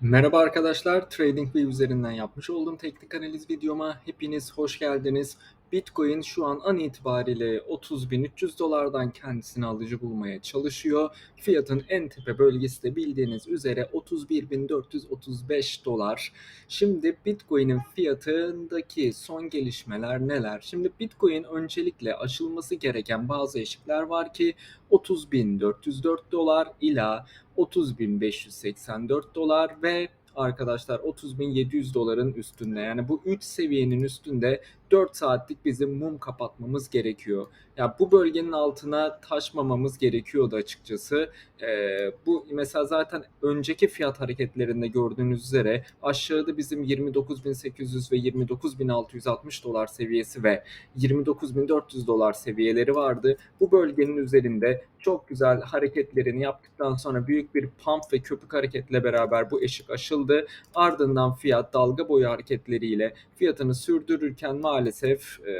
Merhaba arkadaşlar, TradingView üzerinden yapmış olduğum teknik analiz videoma hepiniz hoş geldiniz. Bitcoin şu an an itibariyle 30.300 dolardan kendisini alıcı bulmaya çalışıyor. Fiyatın en tepe bölgesi de bildiğiniz üzere 31.435 dolar. Şimdi Bitcoin'in fiyatındaki son gelişmeler neler? Şimdi Bitcoin öncelikle aşılması gereken bazı eşikler var ki 30.404 dolar ila 30.584 dolar ve arkadaşlar 30.700 doların üstünde. Yani bu 3 seviyenin üstünde 4 saatlik bizim mum kapatmamız gerekiyor. Ya yani bu bölgenin altına taşmamamız gerekiyordu açıkçası. Ee, bu mesela zaten önceki fiyat hareketlerinde gördüğünüz üzere aşağıda bizim 29.800 ve 29.660 dolar seviyesi ve 29.400 dolar seviyeleri vardı. Bu bölgenin üzerinde çok güzel hareketlerini yaptıktan sonra büyük bir pump ve köpük hareketle beraber bu eşik aşıldı. Ardından fiyat dalga boyu hareketleriyle fiyatını sürdürürken maalesef e,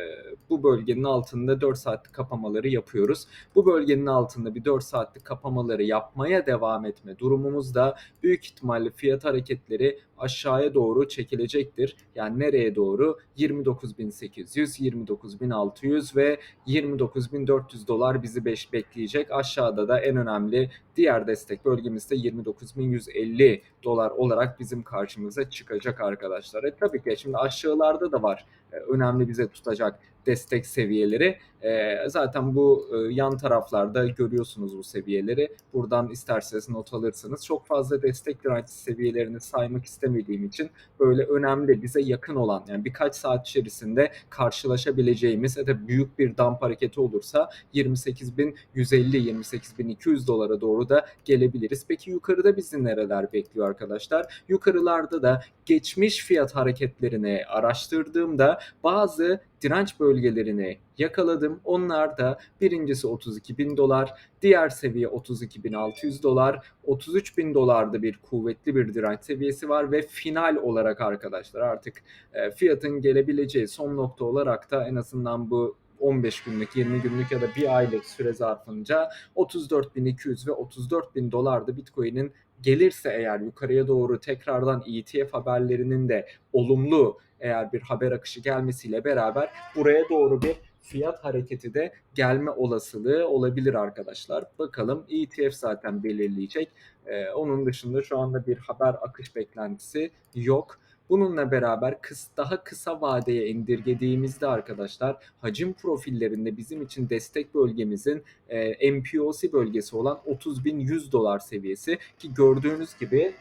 bu bölgenin altında 4 saatlik kapamaları yapıyoruz. Bu bölgenin altında bir 4 saatlik kapamaları yapmaya devam etme durumumuzda büyük ihtimalle fiyat hareketleri aşağıya doğru çekilecektir. Yani nereye doğru? 29.800, 29.600 ve 29.400 dolar bizi beş bekleyecek. Aşağıda da en önemli diğer destek bölgemizde 29.150 dolar olarak bizim karşımıza çıkacak arkadaşlar. E tabii ki şimdi aşağılarda da var e, önemli bize tutacak destek seviyeleri. E, zaten bu e, yan taraflarda görüyorsunuz bu seviyeleri. Buradan isterseniz not alırsınız. Çok fazla destek direnç seviyelerini saymak istemediğim için böyle önemli bize yakın olan yani birkaç saat içerisinde karşılaşabileceğimiz ya da büyük bir dump hareketi olursa 28.150 28.200 dolara doğru da gelebiliriz. Peki yukarıda bizi nereler bekliyor arkadaşlar? Yukarılarda da geçmiş fiyat hareketlerini araştırdığımda bazı direnç bölgelerini yakaladım. Onlar da birincisi 32 bin dolar, diğer seviye 32.600 dolar, 33 bin dolarda bir kuvvetli bir direnç seviyesi var ve final olarak arkadaşlar artık e, fiyatın gelebileceği son nokta olarak da en azından bu 15 günlük, 20 günlük ya da bir aylık süre zarfınca 34.200 ve 34.000 dolarda Bitcoin'in gelirse eğer yukarıya doğru tekrardan ETF haberlerinin de olumlu eğer bir haber akışı gelmesiyle beraber buraya doğru bir fiyat hareketi de gelme olasılığı olabilir arkadaşlar. Bakalım ETF zaten belirleyecek. Ee, onun dışında şu anda bir haber akış beklentisi yok. Bununla beraber kıs, daha kısa vadeye indirgediğimizde arkadaşlar hacim profillerinde bizim için destek bölgemizin e, MPOC bölgesi olan 30.100 dolar seviyesi ki gördüğünüz gibi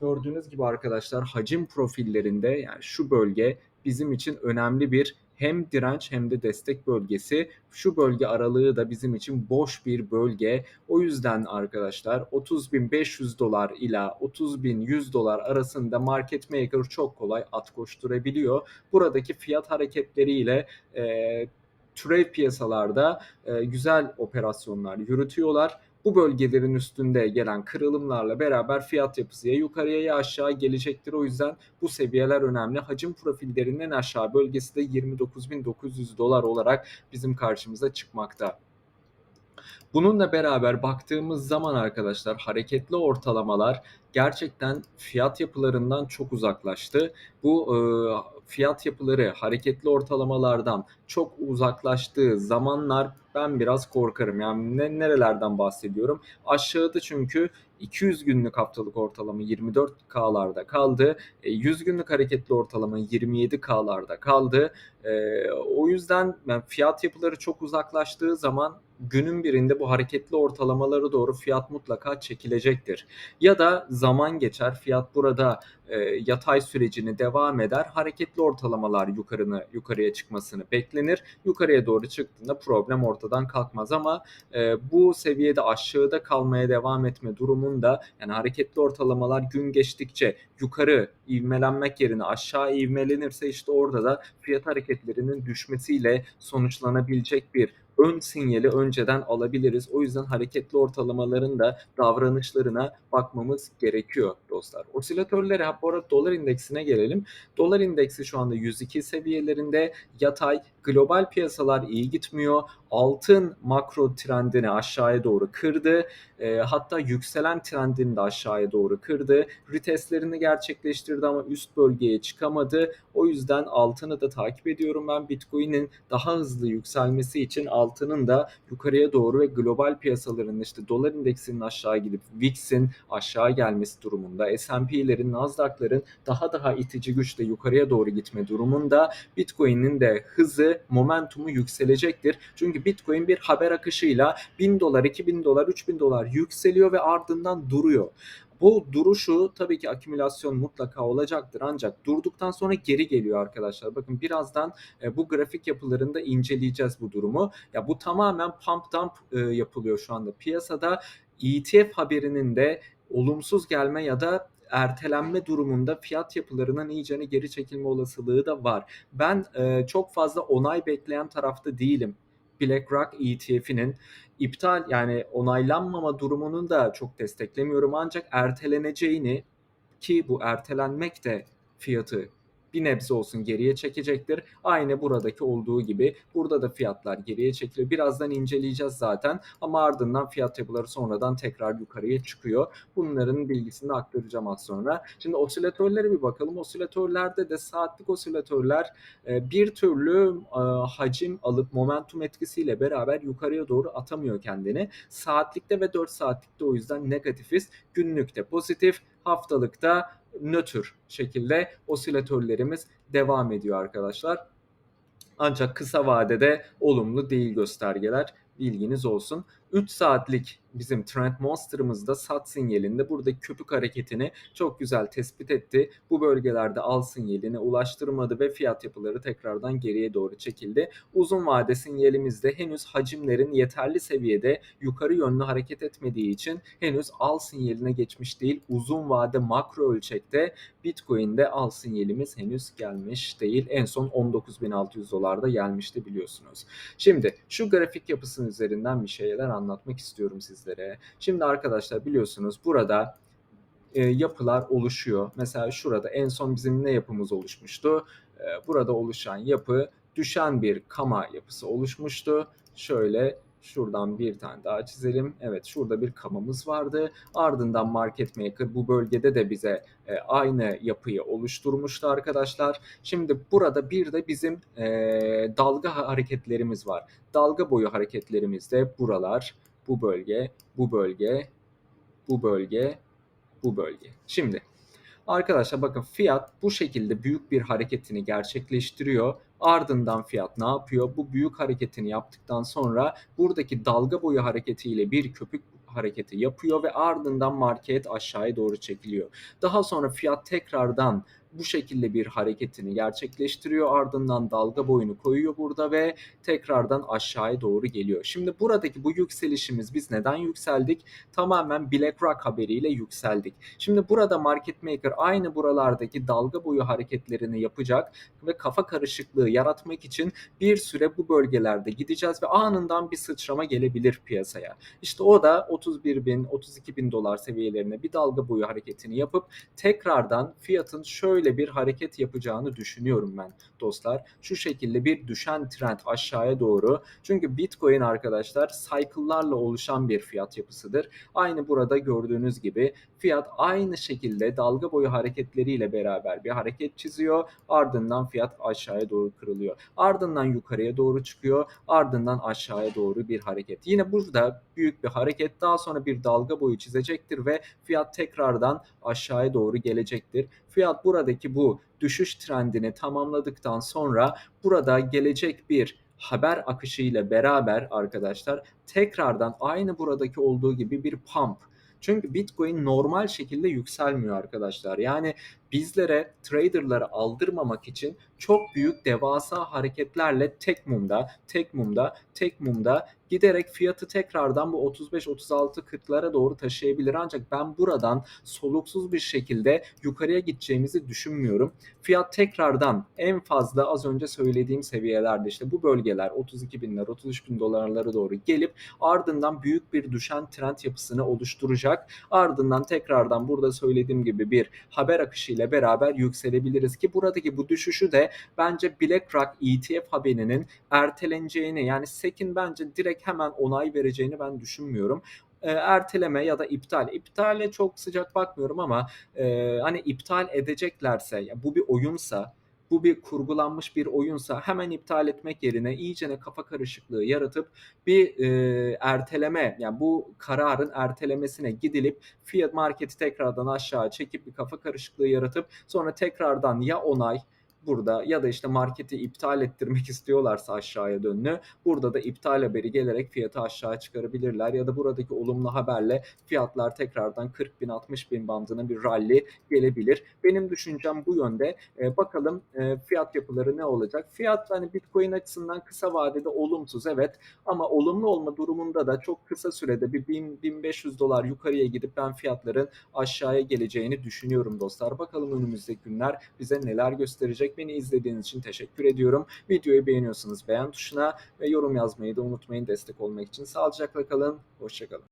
gördüğünüz gibi arkadaşlar hacim profillerinde yani şu bölge bizim için önemli bir hem direnç hem de destek bölgesi. Şu bölge aralığı da bizim için boş bir bölge. O yüzden arkadaşlar 30.500 dolar ila 30.100 dolar arasında market maker çok kolay at koşturabiliyor. Buradaki fiyat hareketleriyle e, trade piyasalarda e, güzel operasyonlar yürütüyorlar bu bölgelerin üstünde gelen kırılımlarla beraber fiyat yapısı ya yukarıya ya aşağı gelecektir. O yüzden bu seviyeler önemli. Hacim profillerinin aşağı bölgesi de 29.900 dolar olarak bizim karşımıza çıkmakta. Bununla beraber baktığımız zaman arkadaşlar hareketli ortalamalar gerçekten fiyat yapılarından çok uzaklaştı. Bu e, fiyat yapıları hareketli ortalamalardan çok uzaklaştığı zamanlar ben biraz korkarım. Yani ne, nerelerden bahsediyorum? Aşağıda çünkü 200 günlük haftalık ortalama 24K'larda kaldı. 100 e, günlük hareketli ortalama 27K'larda kaldı. E, o yüzden yani fiyat yapıları çok uzaklaştığı zaman günün birinde bu hareketli ortalamaları doğru fiyat mutlaka çekilecektir. Ya da zaman geçer fiyat burada e, yatay sürecini devam eder. Hareketli ortalamalar yukarını yukarıya çıkmasını beklenir. Yukarıya doğru çıktığında problem ortadan kalkmaz ama e, bu seviyede aşağıda kalmaya devam etme durumunda yani hareketli ortalamalar gün geçtikçe yukarı ivmelenmek yerine aşağı ivmelenirse işte orada da fiyat hareketlerinin düşmesiyle sonuçlanabilecek bir ön sinyali önceden alabiliriz. O yüzden hareketli ortalamaların da davranışlarına bakmamız gerekiyor dostlar. Osilatörlere bu arada dolar indeksine gelelim. Dolar indeksi şu anda 102 seviyelerinde yatay. Global piyasalar iyi gitmiyor. Altın makro trendini aşağıya doğru kırdı. E, hatta yükselen trendini de aşağıya doğru kırdı. Retestlerini gerçekleştirdi ama üst bölgeye çıkamadı. O yüzden altını da takip ediyorum ben. Bitcoin'in daha hızlı yükselmesi için altının da yukarıya doğru ve global piyasaların işte dolar indeksinin aşağı gidip VIX'in aşağı gelmesi durumunda, S&P'lerin, Nasdaq'ların daha daha itici güçle yukarıya doğru gitme durumunda Bitcoin'in de hızı, momentumu yükselecektir. Çünkü Bitcoin bir haber akışıyla 1000 dolar, 2000 dolar, 3000 dolar yükseliyor ve ardından duruyor. Bu duruşu tabii ki akümülasyon mutlaka olacaktır ancak durduktan sonra geri geliyor arkadaşlar. Bakın birazdan e, bu grafik yapılarında inceleyeceğiz bu durumu. Ya bu tamamen pump dump e, yapılıyor şu anda piyasada. ETF haberinin de olumsuz gelme ya da ertelenme durumunda fiyat yapılarının iyicene geri çekilme olasılığı da var. Ben e, çok fazla onay bekleyen tarafta değilim. BlackRock ETF'inin iptal yani onaylanmama durumunun da çok desteklemiyorum. Ancak erteleneceğini ki bu ertelenmek de fiyatı bir nebze olsun geriye çekecektir. Aynı buradaki olduğu gibi burada da fiyatlar geriye çekiliyor. Birazdan inceleyeceğiz zaten ama ardından fiyat yapıları sonradan tekrar yukarıya çıkıyor. Bunların bilgisini aktaracağım az sonra. Şimdi osilatörlere bir bakalım. Osilatörlerde de saatlik osilatörler e, bir türlü e, hacim alıp momentum etkisiyle beraber yukarıya doğru atamıyor kendini. Saatlikte ve 4 saatlikte o yüzden negatifiz. Günlükte pozitif, haftalıkta nötr şekilde osilatörlerimiz devam ediyor arkadaşlar. Ancak kısa vadede olumlu değil göstergeler bilginiz olsun. 3 saatlik bizim Trend Monster'ımızda sat sinyalinde burada köpük hareketini çok güzel tespit etti. Bu bölgelerde al sinyaline ulaştırmadı ve fiyat yapıları tekrardan geriye doğru çekildi. Uzun vade sinyalimizde henüz hacimlerin yeterli seviyede yukarı yönlü hareket etmediği için henüz al sinyaline geçmiş değil. Uzun vade makro ölçekte Bitcoin'de al sinyalimiz henüz gelmiş değil. En son 19.600 dolarda gelmişti biliyorsunuz. Şimdi şu grafik yapısının üzerinden bir şeyler anlatmak istiyorum sizlere. Şimdi arkadaşlar biliyorsunuz burada e, yapılar oluşuyor. Mesela şurada en son bizim ne yapımız oluşmuştu? E, burada oluşan yapı düşen bir kama yapısı oluşmuştu. Şöyle Şuradan bir tane daha çizelim. Evet şurada bir kamamız vardı. Ardından Market Maker bu bölgede de bize e, aynı yapıyı oluşturmuştu arkadaşlar. Şimdi burada bir de bizim e, dalga hareketlerimiz var. Dalga boyu hareketlerimiz de buralar, bu bölge, bu bölge, bu bölge, bu bölge. Şimdi arkadaşlar bakın fiyat bu şekilde büyük bir hareketini gerçekleştiriyor Ardından fiyat ne yapıyor? Bu büyük hareketini yaptıktan sonra buradaki dalga boyu hareketiyle bir köpük hareketi yapıyor ve ardından market aşağıya doğru çekiliyor. Daha sonra fiyat tekrardan bu şekilde bir hareketini gerçekleştiriyor. Ardından dalga boyunu koyuyor burada ve tekrardan aşağıya doğru geliyor. Şimdi buradaki bu yükselişimiz biz neden yükseldik? Tamamen BlackRock haberiyle yükseldik. Şimdi burada market maker aynı buralardaki dalga boyu hareketlerini yapacak ve kafa karışıklığı yaratmak için bir süre bu bölgelerde gideceğiz ve anından bir sıçrama gelebilir piyasaya. İşte o da 31 bin, 32 bin dolar seviyelerine bir dalga boyu hareketini yapıp tekrardan fiyatın şöyle şöyle bir hareket yapacağını düşünüyorum ben dostlar. Şu şekilde bir düşen trend aşağıya doğru. Çünkü Bitcoin arkadaşlar cycle'larla oluşan bir fiyat yapısıdır. Aynı burada gördüğünüz gibi fiyat aynı şekilde dalga boyu hareketleriyle beraber bir hareket çiziyor. Ardından fiyat aşağıya doğru kırılıyor. Ardından yukarıya doğru çıkıyor. Ardından aşağıya doğru bir hareket. Yine burada büyük bir hareket daha sonra bir dalga boyu çizecektir ve fiyat tekrardan aşağıya doğru gelecektir. Fiyat buradaki bu düşüş trendini tamamladıktan sonra burada gelecek bir haber akışı ile beraber arkadaşlar tekrardan aynı buradaki olduğu gibi bir pump çünkü Bitcoin normal şekilde yükselmiyor arkadaşlar. Yani bizlere traderları aldırmamak için çok büyük devasa hareketlerle tek mumda, tek mumda, tek mumda giderek fiyatı tekrardan bu 35-36-40'lara doğru taşıyabilir. Ancak ben buradan soluksuz bir şekilde yukarıya gideceğimizi düşünmüyorum. Fiyat tekrardan en fazla az önce söylediğim seviyelerde işte bu bölgeler 32 binler 33 bin dolarlara doğru gelip ardından büyük bir düşen trend yapısını oluşturacak. Ardından tekrardan burada söylediğim gibi bir haber akışı ile beraber yükselebiliriz ki buradaki bu düşüşü de bence BlackRock ETF haberinin erteleneceğini yani SEC'in bence direkt hemen onay vereceğini ben düşünmüyorum e, erteleme ya da iptal. İptale çok sıcak bakmıyorum ama e, hani iptal edeceklerse ya bu bir oyunsa bu bir kurgulanmış bir oyunsa hemen iptal etmek yerine iyicene kafa karışıklığı yaratıp bir e, erteleme yani bu kararın ertelemesine gidilip fiyat marketi tekrardan aşağı çekip bir kafa karışıklığı yaratıp sonra tekrardan ya onay burada ya da işte marketi iptal ettirmek istiyorlarsa aşağıya dönünü burada da iptal haberi gelerek fiyatı aşağı çıkarabilirler ya da buradaki olumlu haberle fiyatlar tekrardan 40 bin 60 bin bandına bir rally gelebilir. Benim düşüncem bu yönde. E, bakalım e, fiyat yapıları ne olacak? Fiyat hani Bitcoin açısından kısa vadede olumsuz evet ama olumlu olma durumunda da çok kısa sürede bir 1000-1500 dolar yukarıya gidip ben fiyatların aşağıya geleceğini düşünüyorum dostlar. Bakalım önümüzdeki günler bize neler gösterecek. Beni izlediğiniz için teşekkür ediyorum. Videoyu beğeniyorsanız beğen tuşuna ve yorum yazmayı da unutmayın destek olmak için. Sağlıcakla kalın, hoşçakalın.